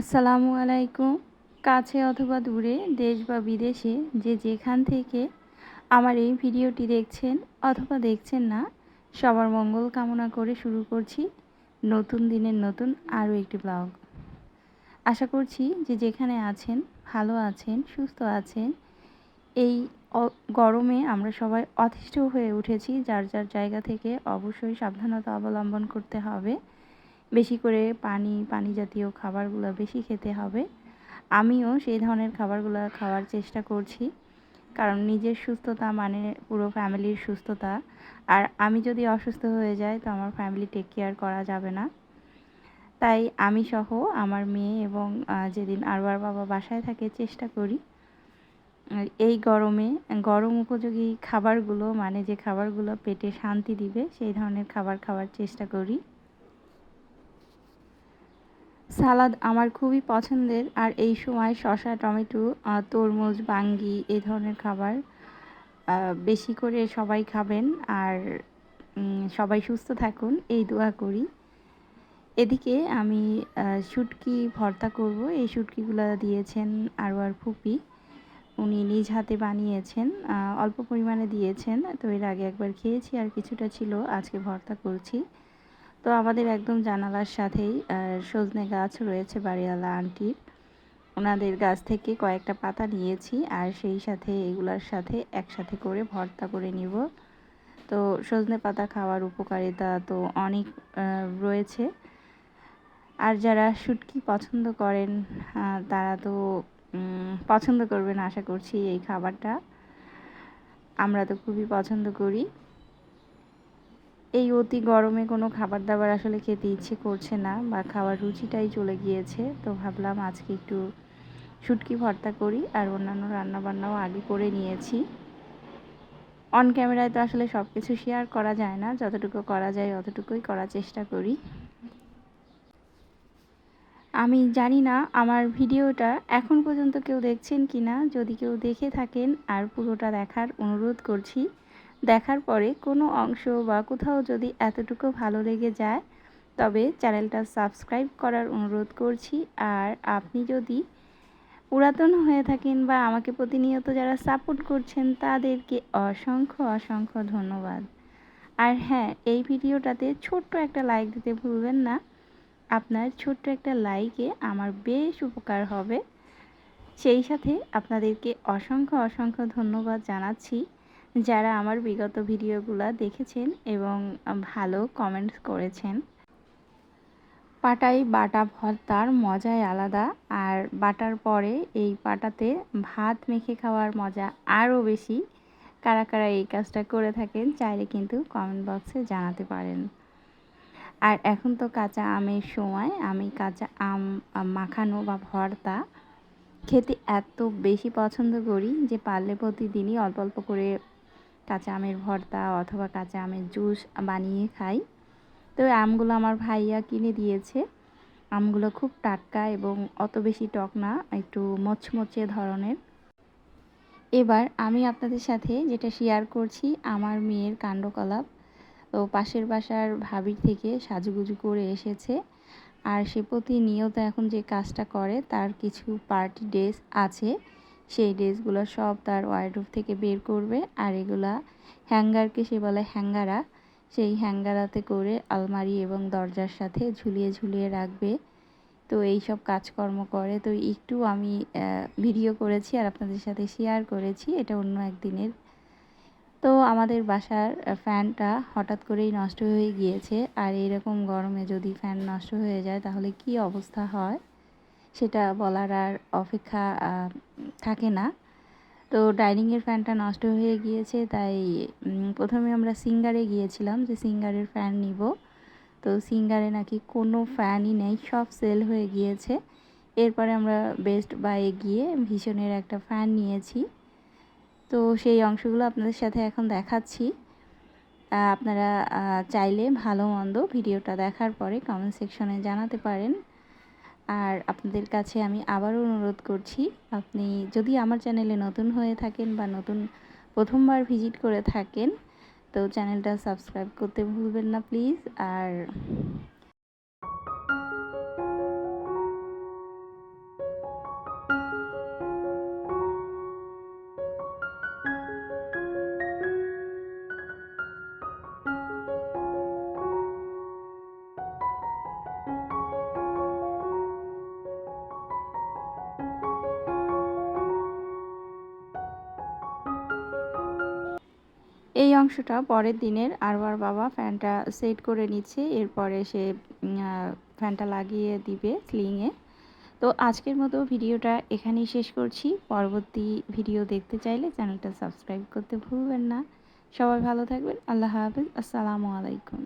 আসসালামু আলাইকুম। কাছে অথবা দূরে, দেশ বা বিদেশে যে যেখান থেকে আমার এই ভিডিওটি দেখছেন অথবা দেখছেন না, সবার মঙ্গল কামনা করে শুরু করছি নতুন দিনের নতুন আরও একটি ব্লগ। আশা করছি যে যেখানে আছেন, ভালো আছেন, সুস্থ আছেন, এই গরমে আমরা সবাই অতিষ্ঠ হয়ে উঠেছি, যার যার জায়গা থেকে অবশ্যই সাবধানতা অবলম্বন করতে হবে। বেশি করে পানি পানি জাতীয় খাবারগুলো বেশি খেতে হবে। আমিও সেই ধরনের খাবারগুলো খাওয়ার চেষ্টা করছি। কারণ নিজের সুস্থতা মানে পুরো ফ্যামিলির সুস্থতা। আর আমি যদি অসুস্থ হয়ে যাই, তো আমার ফ্যামিলি টেক কেয়ার করা যাবে না। তাই আমি সহ আমার মেয়ে এবং যেদিন আরবার বাবা বাসায় থাকে, চেষ্টা করি, এই গরমে, গরম উপযোগী খাবারগুলো মানে যে খাবারগুলো পেটে শান্তি দিবে, সেই ধরনের খাবার খাওয়ার চেষ্টা করি। সালাদ আমার খুবই পছন্দের। আর এই সময় শসা, টমেটো তরমুজ, বাঙ্গি এই ধরনের খাবার বেশি করে সবাই খাবেন। আর সবাই সুস্থ থাকুন, এই দোয়া করি। এদিকে আমি শুটকি ভর্তা করব। এই শুটকিগুলো দিয়েছেন আরও আর ফুপি। উনি নিজ হাতে বানিয়েছেন অল্প পরিমাণে দিয়েছেন। তো এর আগে একবার খেয়েছি আর কিছুটা ছিল। আজকে ভর্তা করছি। তো আমাদের একদম জানালার সাথেই সজনে গাছ রয়েছে বাড়িওয়ালা আন্টির। ওনাদের গাছ থেকে কয়েকটা পাতা নিয়েছি, আর সেই সাথে এগুলার সাথে একসাথে করে ভর্তা করে নিব। তো সজনে পাতা খাওয়ার উপকারিতা তো অনেক রয়েছে। আর যারা শুটকি পছন্দ করেন তারা তো পছন্দ করবেন আশা করছি এই খাবারটা। আমরা তো খুবই পছন্দ করি। এই অতি গরমে কোনো খাবার দাবার আসলে খেতে ইচ্ছে করছে না বা খাওয়ার রুচিটাই চলে গিয়েছে। তো ভাবলাম আজকে একটু শুটকি ভর্তা করি আর অন্যান্য রান্নাবান্নাও আগে করে নিয়েছি। অন ক্যামেরায় তো আসলে সব কিছু শেয়ার করা যায় না। যতটুকু করা যায় অতটুকুই করার চেষ্টা করি। আমি জানি না আমার ভিডিওটা এখন পর্যন্ত কেউ দেখছেন কি না যদি কেউ দেখে থাকেন আর পুরোটা দেখার অনুরোধ করছি দেখার পরে কোনো অংশ বা কোথাও যদি এতটুকু ভালো লেগে যায়, তবে চ্যানেলটা সাবস্ক্রাইব করার অনুরোধ করছি। আর আপনি যদি পুরাতন হয়ে থাকেন বা আমাকে প্রতিনিয়ত যারা সাপোর্ট করছেন, তাদেরকে অসংখ্য অসংখ্য ধন্যবাদ। আর হ্যাঁ এই ভিডিওটাতে ছোট্ট একটা লাইক দিতে ভুলবেন না। আপনার ছোট্ট একটা লাইকে আমার বেশ উপকার হবে। সেই সাথে আপনাদেরকে অসংখ্য অসংখ্য ধন্যবাদ জানাচ্ছি। যারা আমার বিগত ভিডিওগুলো দেখেছেন এবং ভালো কমেন্টস করেছেন পাটাই বাটা ভর্তার মজাই আলাদা। আর বাটার পরে এই পাটাতে ভাত মেখে খাওয়ার মজা আরও বেশি। কারা কারা এই কাজটা করে থাকেন চাইলে কিন্তু কমেন্ট বক্সে জানাতে পারেন। আর এখন তো কাঁচা আমের সময়, আমি কাঁচা আম মাখানো বা ভর্তা খেতে এত বেশি পছন্দ করি যে পারলে প্রতিদিনই অল্প অল্প করে কাঁচা আমের ভর্তা অথবা কাঁচা আমের জুস বানিয়ে খাই। তো আমগুলো আমার ভাইয়া কিনে দিয়েছে। আমগুলো খুব টাটকা এবং অত বেশি টক না, একটু মচমচে ধরনের। এবার আমি আপনাদের সাথে যেটা শেয়ার করছি, আমার মেয়ের কাণ্ডকলাপ। তো পাশের বাসার ভাবির থেকে সাজুগুজু করে এসেছে। আর সে প্রতিনিয়ত এখন যে কাজটা করে, তার কিছু পার্টি ড্রেস আছে। সেই ড্রেসগুলো সব তার ওয়ার্ডরোব থেকে বের করবে আর এগুলা হ্যাঙ্গারকে সে বলে হ্যাঙ্গারা সেই হ্যাঙ্গারাতে করে আলমারি এবং দরজার সাথে ঝুলিয়ে ঝুলিয়ে রাখবে। তো এই সব কাজকর্ম করে। তো একটু আমি ভিডিও করেছি আর আপনাদের সাথে শেয়ার করেছি। এটা অন্য একদিনের। তো আমাদের বাসার ফ্যানটা হঠাৎ করেই নষ্ট হয়ে গিয়েছে। আর এরকম গরমে যদি ফ্যান নষ্ট হয়ে যায় তাহলে কি অবস্থা হয়? সেটা বলার আর অপেক্ষা থাকে না। তো ডাইনিংয়ের ফ্যানটা নষ্ট হয়ে গিয়েছে, তাই প্রথমে আমরা সিঙ্গারে গিয়েছিলাম যে সিঙ্গারের ফ্যান নিব। তো সিঙ্গারে নাকি কোনো ফ্যানই নেই, সব সেল হয়ে গিয়েছে। এরপরে আমরা বেস্ট বাইয়ে গিয়ে ভীষণের একটা ফ্যান নিয়েছি। তো সেই অংশগুলো আপনাদের সাথে এখন দেখাচ্ছি। আপনারা চাইলে ভালো মন্দ ভিডিওটা দেখার পরে কমেন্ট সেকশনে জানাতে পারেন। আর আপনাদের কাছে আমি আবারও অনুরোধ করছি, আপনি যদি আমার চ্যানেলে নতুন হয়ে থাকেন বা নতুন প্রথমবার ভিজিট করে থাকেন, তো চ্যানেলটা সাবস্ক্রাইব করতে ভুলবেন না প্লিজ। আর এই অংশটা পরের দিনের আরবার বাবা ফ্যানটা সেট করে নিচ্ছে, এরপরে সে ফ্যানটা লাগিয়ে দিবে স্লিংয়ে। তো আজকের মতো ভিডিওটা এখানেই শেষ করছি। পরবর্তী ভিডিও দেখতে চাইলে চ্যানেলটা সাবস্ক্রাইব করতে ভুলবেন না। সবাই ভালো থাকবেন। আল্লাহ হাফিজ। আসসালামু আলাইকুম।